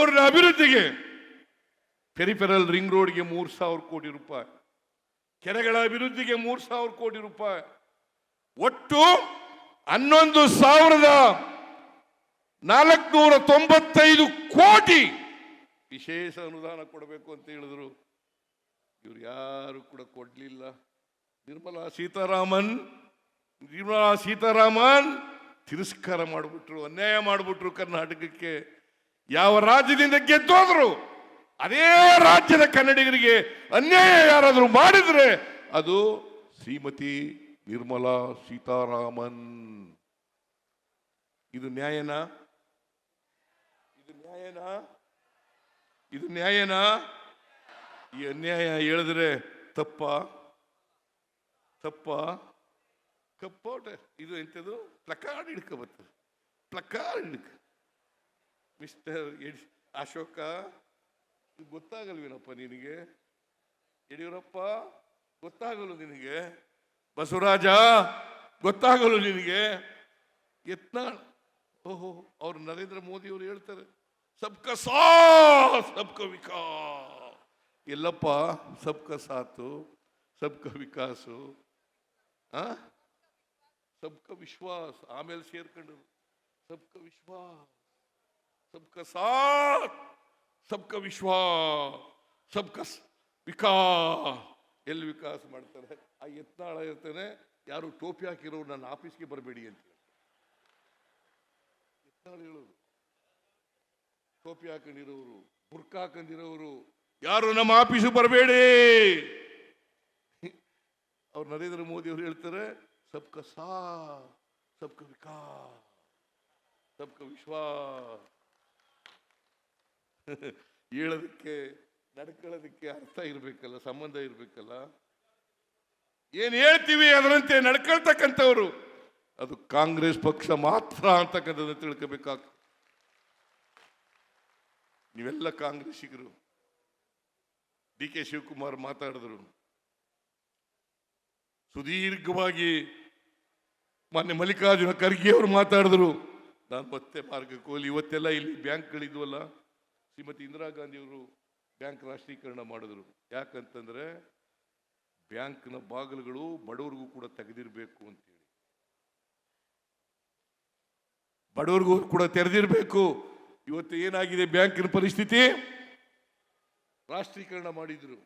ಊರಿನ ಅಭಿವೃದ್ಧಿಗೆ peripheral ring ರೋಡ್ಗೆ ಮೂರು ಸಾವಿರ ಕೋಟಿ ರೂಪಾಯಿ, ಕೆರೆಗಳ ಅಭಿವೃದ್ಧಿಗೆ ಮೂರು ಸಾವಿರ ಕೋಟಿ ರೂಪಾಯಿ, ಒಟ್ಟು ಹನ್ನೊಂದು ಸಾವಿರದ ನಾಲ್ಕುನೂರ ತೊಂಬತ್ತೈದು ಕೋಟಿ ವಿಶೇಷ ಅನುದಾನ ಕೊಡಬೇಕು ಅಂತ ಹೇಳಿದ್ರು. ಇವ್ರು ಯಾರು ಕೂಡ ಕೊಡ್ಲಿಲ್ಲ. ನಿರ್ಮಲಾ ಸೀತಾರಾಮನ್ ನಿರ್ಮಲಾ ಸೀತಾರಾಮನ್ ತಿರಸ್ಕಾರ ಮಾಡಿಬಿಟ್ರು, ಅನ್ಯಾಯ ಮಾಡಿಬಿಟ್ರು ಕರ್ನಾಟಕಕ್ಕೆ. ಯಾವ ರಾಜ್ಯದಿಂದ ಗೆದ್ದೋದ್ರು ಅದೇ ರಾಜ್ಯದ ಕನ್ನಡಿಗರಿಗೆ ಅನ್ಯಾಯ ಯಾರಾದರೂ ಮಾಡಿದ್ರೆ ಅದು ಶ್ರೀಮತಿ ನಿರ್ಮಲಾ ಸೀತಾರಾಮನ್. ಇದು ನ್ಯಾಯನಾ? ಇದು ನ್ಯಾಯನಾ? ಇದು ನ್ಯಾಯನಾ? ಈ ಅನ್ಯಾಯ ಹೇಳಿದ್ರೆ ತಪ್ಪ? ತಪ್ಪ? ಕಪ್ಪೋಟ ಇದು ಎಂಥದ್ದು? ಪ್ಲಕಾರ್ಡ್ ಹಿಡ್ಕೊ ಬರ್ತದೆ. ಪ್ಲಕಾರ್ಡ್ ಹಿಡ್ಕ. ಮಿಸ್ಟರ್ ಯಡಿ ಅಶೋಕ ಗೊತ್ತಾಗಲ್ವೇನಪ್ಪ ನಿನಗೆ? ಯಡಿಯೂರಪ್ಪ ಗೊತ್ತಾಗಲು ನಿನಗೆ? ಬಸವರಾಜ ಗೊತ್ತಾಗಲು ನಿನಗೆ? ಯತ್ನಾಳ್, ಓಹೋ, ಅವ್ರು ನರೇಂದ್ರ ಮೋದಿ ಅವರು ಹೇಳ್ತಾರೆ, ಸಬ್ಕ ಸಾಥ್, ಸಬ್ಕ ವಿಕಾಸ್. ಎಲ್ಲಪ್ಪ, ಸಬ್ಕ ಸಾತು, ಸಬ್ಕ ವಿಕಾಸು, ಆ? ಸಬ್ಕ ವಿಶ್ವಾಸ, ಆಮೇಲೆ ಸೇರ್ಕೊಂಡು ಸಬ್ಕ ವಿಶ್ವಾಸ್. ಸಬ್ಕ साथ ಸಬ್ಕ ವಿಶ್ವಾಸ್ सबका ವಿಕಾಸ್. ಎಲ್ಲಿ ವಿಕಾಸ ಮಾಡ್ತಾರೆ? ಆ ಎತ್ತಾಳ ಇರ್ತಾನೆ, ಯಾರು ಟೋಪಿ ಹಾಕಿರೋ ನನ್ನ ಆಫೀಸ್ಗೆ ಬರಬೇಡಿ ಅಂತ ಎತ್ತಾಳ ಹೇಳೋರು ಟೋಪಿ ಹಾಕೊಂಡಿರೋರು ಬುರ್ಕ ಹಾಕೊಂಡಿರೋರು, ಯಾರು ನಮ್ಮ ಆಫೀಸು ಬರಬೇಡಿ. ಅವ್ರು ನರೇಂದ್ರ ಮೋದಿ ಅವರು ಹೇಳ್ತಾರೆ, ಸಬ್ಕ ಸಾ ಸಬ್ಕ ವಿಕಾಸ್, ಸಬ್ಕ ವಿಶ್ವಾಸ್. ಹೇಳೋದಕ್ಕೆ, ನಡ್ಕೊಳ್ಳೋದಕ್ಕೆ ಅರ್ಥ ಇರಬೇಕಲ್ಲ, ಸಂಬಂಧ ಇರಬೇಕಲ್ಲ? ಏನು ಹೇಳ್ತೀವಿ ಅದರಂತೆ ನಡ್ಕೊಳ್ತಕ್ಕಂಥವ್ರು? ಅದು ಕಾಂಗ್ರೆಸ್ ಪಕ್ಷ ಮಾತ್ರ ಅಂತಕ್ಕಂಥದ್ದು ತಿಳ್ಕೋಬೇಕಾಗ್ತದೆ. ನೀವೆಲ್ಲ ಕಾಂಗ್ರೆಸ್ಸಿಗರು. ಡಿ ಕೆ ಶಿವಕುಮಾರ್ ಮಾತಾಡಿದ್ರು. ಸುದೀರ್ಘವಾಗಿ ಮಾನ್ಯ ಮಲ್ಲಿಕಾರ್ಜುನ ಖರ್ಗೆ ಅವರು ಮಾತಾಡಿದ್ರು. ನಾನು ಮತ್ತೆ ಮಾರ್ಗಕ್ಕೆ ಹೋಗಲಿ, ಇವತ್ತೆಲ್ಲ ಇಲ್ಲಿ ಬ್ಯಾಂಕ್ಗಳಿದ್ವಲ್ಲ? ಶ್ರೀಮತಿ ಇಂದಿರಾ ಗಾಂಧಿಯವರು ಬ್ಯಾಂಕ್ ರಾಷ್ಟ್ರೀಕರಣ ಮಾಡಿದ್ರು. ಯಾಕಂತಂದ್ರೆ ಬ್ಯಾಂಕ್ನ ಬಾಗಿಲುಗಳು ಬಡವರಿಗೂ ಕೂಡ ತೆಗೆದಿರಬೇಕು ಅಂತೇಳಿ ಬಡವರಿಗೂ ಕೂಡ ತೆರೆದಿರಬೇಕು. ಇವತ್ತು ಏನಾಗಿದೆ ಬ್ಯಾಂಕಿನ ಪರಿಸ್ಥಿತಿ? ರಾಷ್ಟ್ರೀಕರಣ ಮಾಡಿದ್ರು.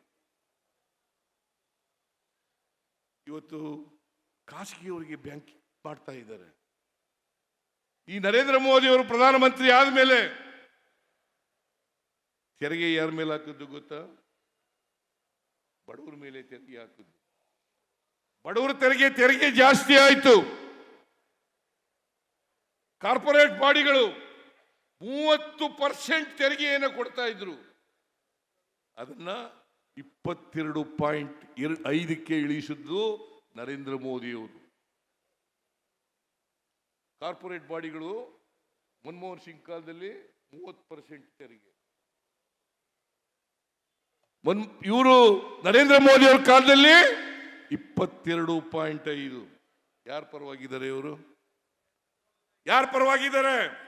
ಇವತ್ತು ಖಾಸಗಿಯವರಿಗೆ ಬ್ಯಾಂಕ್ ಮಾಡ್ತಾ ಇದ್ದಾರೆ. ಈ ನರೇಂದ್ರ ಮೋದಿ ಅವರು ಪ್ರಧಾನಮಂತ್ರಿ ಆದ್ಮೇಲೆ ತೆರಿಗೆ ಯಾರ ಮೇಲೆ ಹಾಕಿದ್ದು ಗೊತ್ತಾ? ಬಡವ್ರ ಮೇಲೆ ತೆರಿಗೆ ಹಾಕಿದ್ದು ಬಡವರ ತೆರಿಗೆ ತೆರಿಗೆ ಜಾಸ್ತಿ ಆಯಿತು. ಕಾರ್ಪೊರೇಟ್ ಬಾಡಿಗಳು ಮೂವತ್ತು ಪರ್ಸೆಂಟ್ ತೆರಿಗೆಯನ್ನು ಕೊಡ್ತಾ ಇದ್ರು. ಅದನ್ನ ಇಪ್ಪತ್ತೆರಡು ಪಾಯಿಂಟ್ ಐದಕ್ಕೆ ಇಳಿಸಿದ್ದು ನರೇಂದ್ರ ಮೋದಿಯವರು ಕಾರ್ಪೊರೇಟ್ ಬಾಡಿಗಳು ಮನಮೋಹನ್ ಸಿಂಗ್ ಕಾಲದಲ್ಲಿ ಮೂವತ್ತು ಪರ್ಸೆಂಟ್ ತೆರಿಗೆ. ಮನ್ ಇವರು ನರೇಂದ್ರ ಮೋದಿ ಅವರ ಕಾಲದಲ್ಲಿ ಇಪ್ಪತ್ತೆರಡು ಪಾಯಿಂಟ್ ಐದು. ಯಾರ ಪರವಾಗಿದ್ದಾರೆ ಇವರು? ಯಾರ ಪರವಾಗಿದ್ದಾರೆ?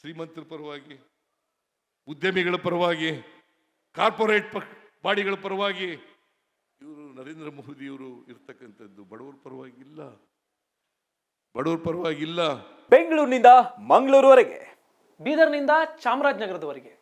ಶ್ರೀಮಂತರ ಪರವಾಗಿ, ಉದ್ಯಮಿಗಳ ಪರವಾಗಿ, ಕಾರ್ಪೊರೇಟ್ ಪ- ಬಾಡಿಗಳ ಪರವಾಗಿ ಇವರು ನರೇಂದ್ರ ಮೋದಿಯವರು ಇರ್ತಕ್ಕಂಥದ್ದು ಬಡವರ ಪರವಾಗಿಲ್ಲ. ಬಡವರ ಪರವಾಗಿಲ್ಲ. ಬೆಂಗಳೂರಿನಿಂದ ಮಂಗಳೂರುವರೆಗೆ, ಬೀದರ್ನಿಂದ ಚಾಮರಾಜನಗರದವರೆಗೆ.